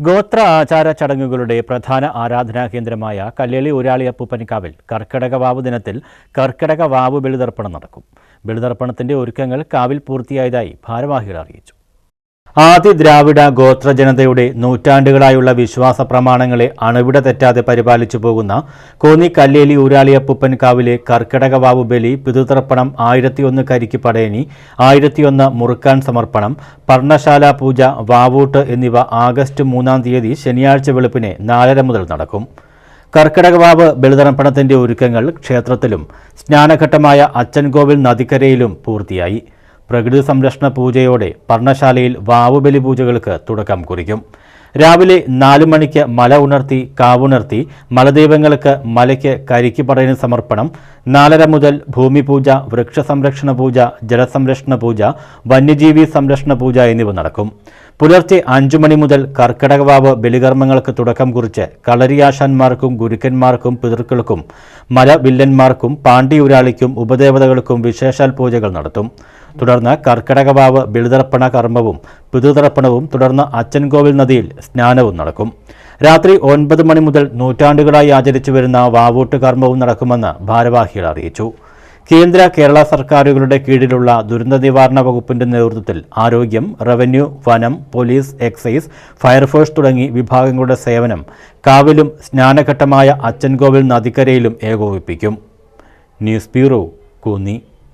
ഗോത്ര ആചാര ചടങ്ങുകളുടെ പ്രധാന ആരാധനാ കേന്ദ്രമായ കല്ലേളി ഊരാളി അപ്പൂപ്പനിക്കാവിൽ കർക്കിടക വാവു ദിനത്തിൽ കർക്കിടക വാവ് ബലിതർപ്പണം നടക്കും. ബലിതർപ്പണത്തിന്റെ ഒരുക്കങ്ങൾ കാവിൽ പൂർത്തിയായതായി ഭാരവാഹികൾ അറിയിച്ചു. ആദി ദ്രാവിഡ ഗോത്ര ജനതയുടെ നൂറ്റാണ്ടുകളായുള്ള വിശ്വാസ പ്രമാണങ്ങളെ അണുവിട തെറ്റാതെ പരിപാലിച്ചു പോകുന്ന കോന്നി കല്ലേലി ഊരാളിയപ്പൂപ്പൻ കാവിലെ കർക്കിടക വാവു ബലി പിതൃതർപ്പണം ആയിരത്തിയൊന്ന് കരിക്ക് പടയണി ആയിരത്തിയൊന്ന് മുറുക്കാൻ സമർപ്പണം പർണശാല പൂജ വാവൂട്ട് എന്നിവ ആഗസ്റ്റ് മൂന്നാം തീയതി ശനിയാഴ്ച വെളുപ്പിനെ നാലര മുതൽ നടക്കും. കർക്കിടകവാവ് ബലിതർപ്പണത്തിന്റെ ഒരുക്കങ്ങൾ ക്ഷേത്രത്തിലും സ്നാനഘട്ടമായ അച്ചൻകോവിൽ നദിക്കരയിലും പൂർത്തിയായി. പ്രകൃതി സംരക്ഷണ പൂജയോടെ പർണശാലയിൽ വാവുബലി പൂജകൾക്ക് തുടക്കം കുറിക്കും. രാവിലെ നാലു മണിക്ക് മല ഉണർത്തി കാവുണർത്തി മലദൈവങ്ങൾക്ക് മലയ്ക്ക് കരിക്ക് പടയണ സമർപ്പണം നാലര മുതൽ ഭൂമി പൂജ വൃക്ഷ സംരക്ഷണ പൂജ ജലസംരക്ഷണ പൂജ വന്യജീവി സംരക്ഷണ പൂജ എന്നിവ നടക്കും. പുലർച്ചെ അഞ്ചു മണി മുതൽ കർക്കിടകവാവ് ബലികർമ്മങ്ങൾക്ക് തുടക്കം കുറിച്ച് കളരിയാശാന്മാർക്കും ഗുരുക്കന്മാർക്കും പിതൃക്കൾക്കും മലവില്ലന്മാർക്കും പാണ്ഡിയുരാളിക്കും ഉപദേവതകൾക്കും വിശേഷാൽ പൂജകൾ നടത്തും. തുടർന്ന് കർക്കിടകവാവ് ബലിതർപ്പണ കർമ്മവും പിതൃതർപ്പണവും തുടർന്ന് അച്ചൻകോവിൽ നദിയിൽ സ്നാനവും നടക്കും. രാത്രി ഒൻപത് മണി മുതൽ നൂറ്റാണ്ടുകളായി ആചരിച്ചു വരുന്ന വാവൂട്ട് കർമ്മവും നടക്കുമെന്ന് ഭാരവാഹികൾ അറിയിച്ചു. കേന്ദ്ര കേരള സർക്കാരുകളുടെ കീഴിലുള്ള ദുരന്ത നിവാരണ വകുപ്പിന്റെ നേതൃത്വത്തിൽ ആരോഗ്യം റവന്യൂ വനം പോലീസ് എക്സൈസ് ഫയർഫോഴ്സ് തുടങ്ങി വിഭാഗങ്ങളുടെ സേവനം കാവിലും സ്നാനഘട്ടമായ അച്ചൻകോവിൽ നദിക്കരയിലും ഏകോപിപ്പിക്കും. News bureau Konni.